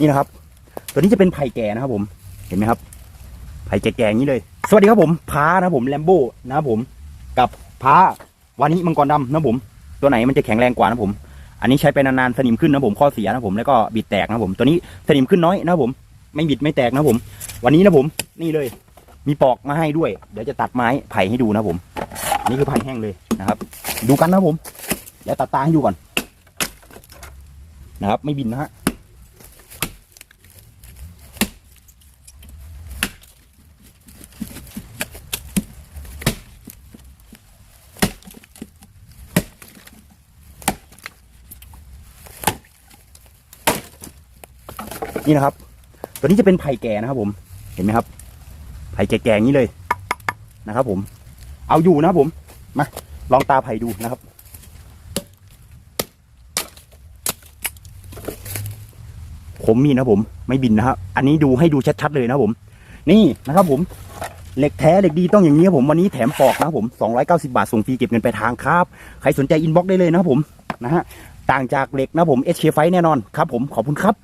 นี่นะครับ ตัวนี้จะเป็นไผ่แก่นะครับ ผม เห็นไหมครับ ไผ่แก่ๆอย่างนี้เลย สวัสดีครับผมพานะผมแลมโบ้นะครับผม กับพาวานิมังกรดำนะผม ตัวไหนมันจะแข็งแรงกว่านะผม อันนี้ใช้ไปนานๆสนิมขึ้นนะผมข้อเสียนะผมแล้วก็บิดแตกนะผม ตัวนี้สนิมขึ้นน้อยนะผม ไม่บิดไม่แตกนะผม วันนี้นะผม นี่เลย มีปอกมาให้ด้วย เดี๋ยวจะตัดไม้ไผ่ให้ดูนะผมนนี้คือไผ่แห้งเลยนะครับ ดูกันนะผม เดี๋ยวตัดตาให้ดูก่อนนะครับ ไม่บินนะฮะ นี่นะครับ ตัวนี้จะเป็นไผ่แก่นะครับผม เห็นไหมครับ ไผ่แก่ๆนี้เลยนะครับ ผม เอาอยู่นะครับผม มา ลองตาไผ่ดูนะครับ ผมมีนะผม ไม่บินนะครับ อันนี้ดูให้ดูชัดๆเลยนะผม นี่นะครับ ผม เหล็กแท้เหล็กดีต้องอย่างนี้ครับผม วันนี้แถมปอกนะครับผม290 บาทส่งฟรีเก็บเงินไปลายทางครับ ใครสนใจอินบ็อกซ์ได้เลยนะครับผม นะฮะ ต่างจากเหล็กนะผม HK ไฟแน่นอนครับ ผม ขอบคุณครับ